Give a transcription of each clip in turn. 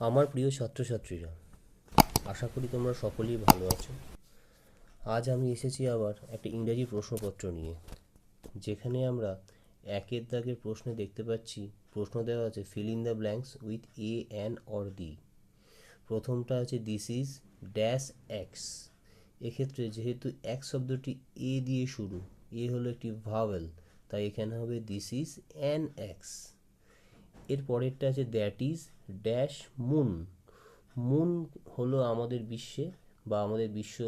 আমার প্রিয় ছাত্রছাত্রীরা, আশা করি তোমরা সকলেই ভালো আছো। আজ আমি এসেছি আবার একটা ইংরাজি প্রশ্নপত্র নিয়ে, যেখানে আমরা একের দাগের প্রশ্নে দেখতে পাচ্ছি, প্রশ্ন দেওয়া আছে fill in the blanks with a an or the প্রথমটা আছে দিস ইজ ড্যাশ এক্স এক্ষেত্রে যেহেতু এক শব্দটি এ দিয়ে শুরু এ হলো একটি ভাওয়েল তাই এখানে হবে দিস ইজ অ্যান এক্স এর পরেরটা আছে that is dash moon moon হলো আমাদের বিশ্বে বা আমাদের বিশ্ব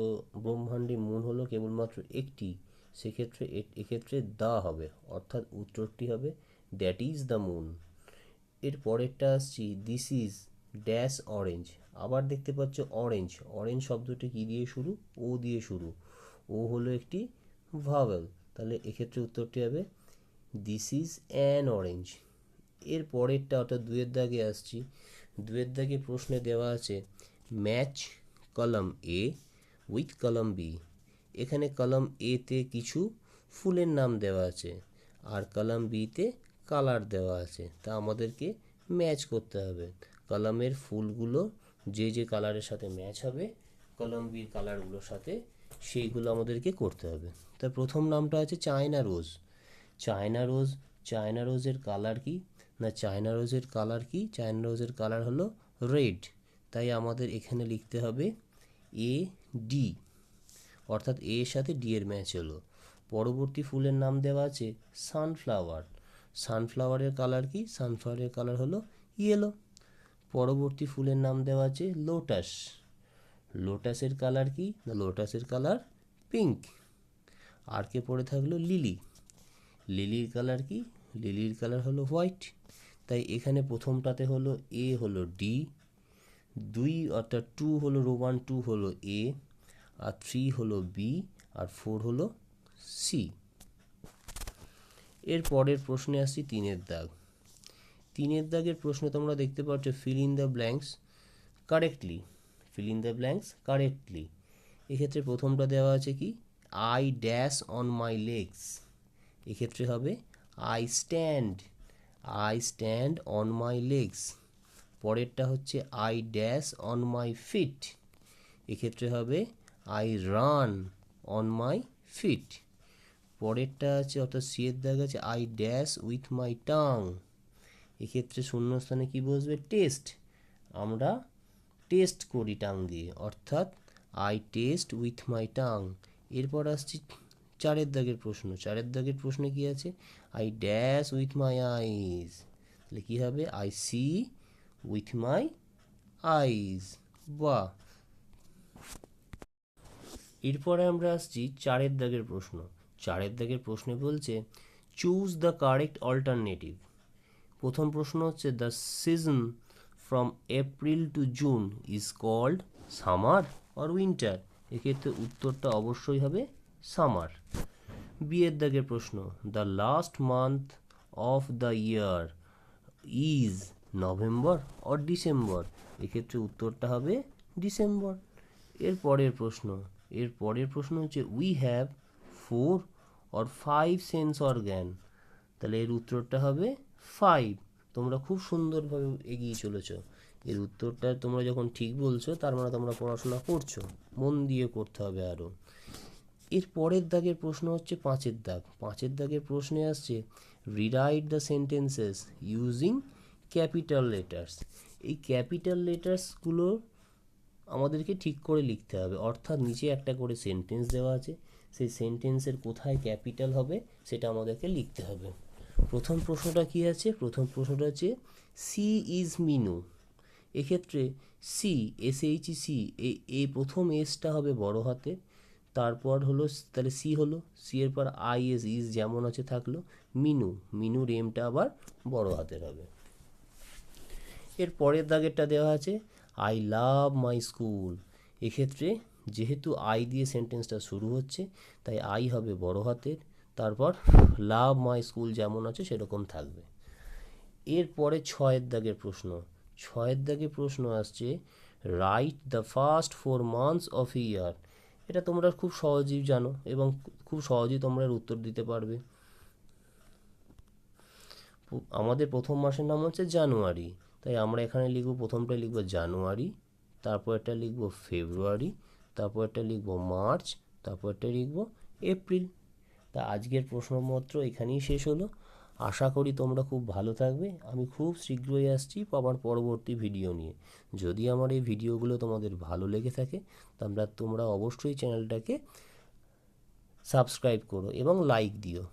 ব্রহ্মাণ্ডে মুন হলো কেবলমাত্র একটি। সেক্ষেত্রে এক্ষেত্রে দা হবে, অর্থাৎ উত্তরটি হবে দ্যাট ইজ দ্য মুন এর পরেরটা আসছি দিস ইজ ড্যাশ অরেঞ্জ আবার দেখতে পাচ্ছ অরেঞ্জ অরেঞ্জ শব্দটি কী দিয়ে শুরু? ও দিয়ে শুরু। ও হলো একটি ভাওয়েল তাহলে এক্ষেত্রে উত্তরটি হবে দিস ইজ অ্যান অরেঞ্জ এর পরেরটা অর্থাৎ দুয়ের দাগে আসছি। দুয়ের দাগে প্রশ্নে দেওয়া আছে ম্যাচ কলম এ উইথ কলম বি এখানে কলম এতে কিছু ফুলের নাম দেওয়া আছে আর কলম বিতে কালার দেওয়া আছে। তা আমাদেরকে ম্যাচ করতে হবে। কলমের ফুলগুলো যে যে কালারের সাথে ম্যাচ হবে কলম বির কালারগুলোর সাথে সেইগুলো আমাদেরকে করতে হবে। তা প্রথম নামটা আছে China rose China rose China রোজের কালার কি? না চায়না রোজের কালার কি? চায়না রোজের কালার হলো রেড তাই আমাদের এখানে লিখতে হবে এ ডি অর্থাৎ এ এর সাথে ডি এর ম্যাচ হলো। পরবর্তী ফুলের নাম দেওয়া আছে সানফ্লাওয়ার সানফ্লাওয়ারের কালার কি? সানফ্লাওয়ারের কালার হলো ইয়েলো পরবর্তী ফুলের নাম দেওয়া আছে লোটাস লোটাসের কালার কি? না লোটাসের কালার পিঙ্ক আর কে পড়ে থাকল? লিলি লিলির কালার কি? লিলির কালার হলো হোয়াইট, তাই এখানে প্রথমটাতে হলো এ হলো ডি, দুই অর্থাৎ টু হলো রোমান, টু হলো এ, আর থ্রি হলো বি, আর ফোর হলো সি। এর পরের প্রশ্নে আসছি তিনের দাগ। তিনের দাগের প্রশ্নে তোমরা দেখতে পাচ্ছ fill in the blanks correctly fill in the blanks correctly এক্ষেত্রে প্রথমটা দেওয়া আছে কি? I dash on my legs এক্ষেত্রে হবে I stand I stand on my legs পরেরটা হচ্ছে I dash on my feet এক্ষেত্রে হবে I run on my feet পরেরটা আছে, অর্থাৎ সি এর দাগ আছে I dash with my tongue এক্ষেত্রে শূন্যস্থানে কি বসবে? টেস্ট আমরা টেস্ট করি টাং দিয়ে, অর্থাৎ I taste with my tongue এরপর আসছি চারের দাগের প্রশ্ন। চারের দাগের প্রশ্নে কি আছে? I dash with my eyes তাহলে কী হবে? I see with my eyes বাহ। এরপরে আমরা আসছি চারের দাগের প্রশ্ন। চারের দাগের প্রশ্নে বলছে চুজ দ্য কারেক্ট অল্টারনেটিভ প্রথম প্রশ্ন হচ্ছে the season from April to June is called summer or winter এক্ষেত্রে উত্তরটা অবশ্যই হবে সামার। বিয়ের দাগের প্রশ্ন the last month of the year is November or December এক্ষেত্রে উত্তরটা হবে ডিসেম্বর। এর পরের প্রশ্ন, এর পরের প্রশ্ন হচ্ছে we have four or five sense organ তাহলে এর উত্তরটা হবে ফাইভ তোমরা খুব সুন্দরভাবে এগিয়ে চলেছ। এর উত্তরটা তোমরা যখন ঠিক বলছো, তার মানে তোমরা পড়াশোনা করছ। মন দিয়ে করতে হবে আরও। এর পরের দাগের প্রশ্ন হচ্ছে পাঁচের দাগ। পাঁচের দাগের প্রশ্নে আসছে rewrite the sentences using capital letters এই ক্যাপিটাল লেটার্সগুলো আমাদেরকে ঠিক করে লিখতে হবে। অর্থাৎ নিচে একটা করে সেন্টেন্স দেওয়া আছে, সেই সেন্টেন্সের কোথায় ক্যাপিটাল হবে সেটা আমাদেরকে লিখতে হবে। প্রথম প্রশ্নটা কি আছে? প্রথম প্রশ্নটা হচ্ছে সি ইজ মিনু এক্ষেত্রে সি এস এইচ সি এই প্রথম এসটা হবে বড় হাতে তারপর হলো তাহলে সি হলো সি এর পর আই এস ইজ যেমন আছে থাকল, মিনু মিনুর এমটা আবার বড় হাতের হবে। এর পরের দাগেরটা দেওয়া আছে আই লাভ মাই স্কুল এক্ষেত্রে যেহেতু আই দিয়ে সেন্টেন্সটা শুরু হচ্ছে, তাই আই হবে বড় হাতের, তারপর লাভ মাই স্কুল যেমন আছে সেরকম থাকবে। এরপরে ছয়ের দাগের প্রশ্ন, ছয়ের দাগে প্রশ্ন আসছে write the first four months of year এটা তোমরা খুব সহজেই জানো এবং খুব সহজেই তোমরা উত্তর দিতে পারবে। আমাদের প্রথম মাসের নাম হচ্ছে জানুয়ারি। তাই আমরা এখানে লিখব, প্রথমটা লিখব জানুয়ারি তারপরটা লিখব ফেব্রুয়ারি তারপরটা লিখব মার্চ, তারপর তারপরটা লিখব এপ্রিল। তা আজকের প্রশ্নপত্র এখানেই শেষ হলো। আশা করি তোমরা খুব ভালো থাকবে। আমি খুব শীঘ্রই আসছি আমার পরবর্তী ভিডিও নিয়ে। যদি আমার এই ভিডিওগুলো তোমাদের ভালো লেগে থাকে তোমরা তোমরা অবশ্যই চ্যানেলটাকে সাবস্ক্রাইব করো এবং লাইক দিও।